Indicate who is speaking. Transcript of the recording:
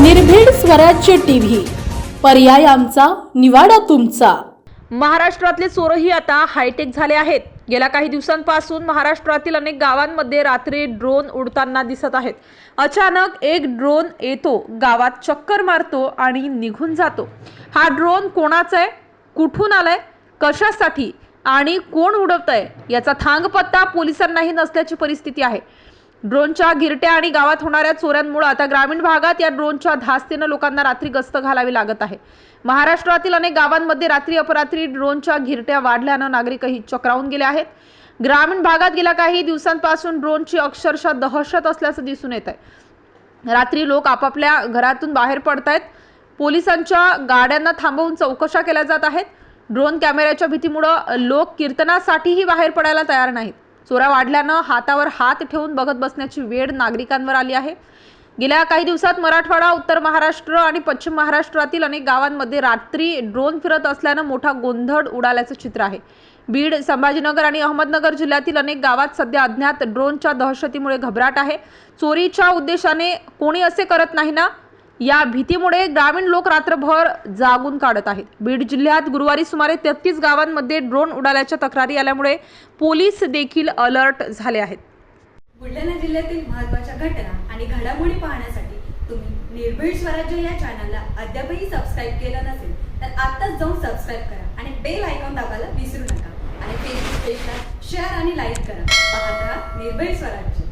Speaker 1: निर्भीड स्वराज्य टीव्ही. पर्याय आमचा निवाडा तुमचा.
Speaker 2: महाराष्ट्रातले चोरही आता हायटेक झाले आहेत. गेल्या काही दिवसांपासून महाराष्ट्रातील अनेक गावांमध्ये रात्री ड्रोन उडताना दिसत आहेत. अचानक एक ड्रोन येतो गावात चक्कर मारतो आणि निघून जातो. हा ड्रोन कोणाचा आहे? कुठून आलाय? कशासाठी? आणि कोण उडवत आहे याचा थांगपत्ता पोलिसांनाही नसल्याची परिस्थिती आहे. ड्रोनच्या गिरट्या आणि गावात होणाऱ्या चोऱ्यांमुळे आता ग्रामीण भागात या ड्रोनच्या धास्तीनं लोकांना रात्री गस्त घालावी लागत आहे. महाराष्ट्रातील अनेक गावांमध्ये रात्री अपरात्री ड्रोनच्या घिरट्या वाढल्यानं नागरिकही चक्रावून गेले आहेत. ग्रामीण भागात गेल्या काही दिवसांपासून ड्रोनची अक्षरशः दहशत असल्याचं दिसून येत आहे रात्री लोक आपापल्या घरातून बाहेर पडत आहेत पोलिसांच्या गाड्यांना थांबवून चौकशा केल्या जात आहेत. ड्रोन कॅमेऱ्याच्या भीतीमुळं लोक कीर्तनासाठीही बाहेर पडायला तयार नाहीत. चोऱ्या वाढल्यानं हातावर हात ठेवून बघत बसण्याची वेळ नागरिकांवर आली आहे. गेल्या काही दिवसात मराठवाडा उत्तर महाराष्ट्र आणि पश्चिम महाराष्ट्रातील अनेक गावांमध्ये रात्री ड्रोन फिरत असल्यानं मोठा गोंधळ उडाल्याचं चित्र आहे. बीड संभाजीनगर आणि अहमदनगर जिल्ह्यातील अनेक गावात सध्या अज्ञात ड्रोनच्या दहशतीमुळे घबराट आहे. चोरीच्या उद्देशाने कोणी असे करत नाही ना? या भीतीमुळे ग्रामीण लोक रात्रभर जागून काढत आहेत. बीड जिल्ह्यात गुरुवारी सुमारे तेहतीस गावांमध्ये ड्रोन उडाल्याच्या तक्रारी आल्यामुळे पोलीस देखील अलर्ट झाले आहेत.
Speaker 3: बुलढाणा जिल्ह्यातील महत्त्वाच्या घटना आणि घडामोडी पाहण्यासाठी तुम्ही निर्भीड स्वराज्य या चॅनलला अद्यापही सबस्क्राईब केलं नसेल तर आत्ताच जाऊन सबस्क्राईब करा आणि बेल आयकॉन दाबायला विसरू नका. आणि फेसबुक पेजला शेअर आणि लाईक करा. पाहत राहा निर्भीड स्वराज्य.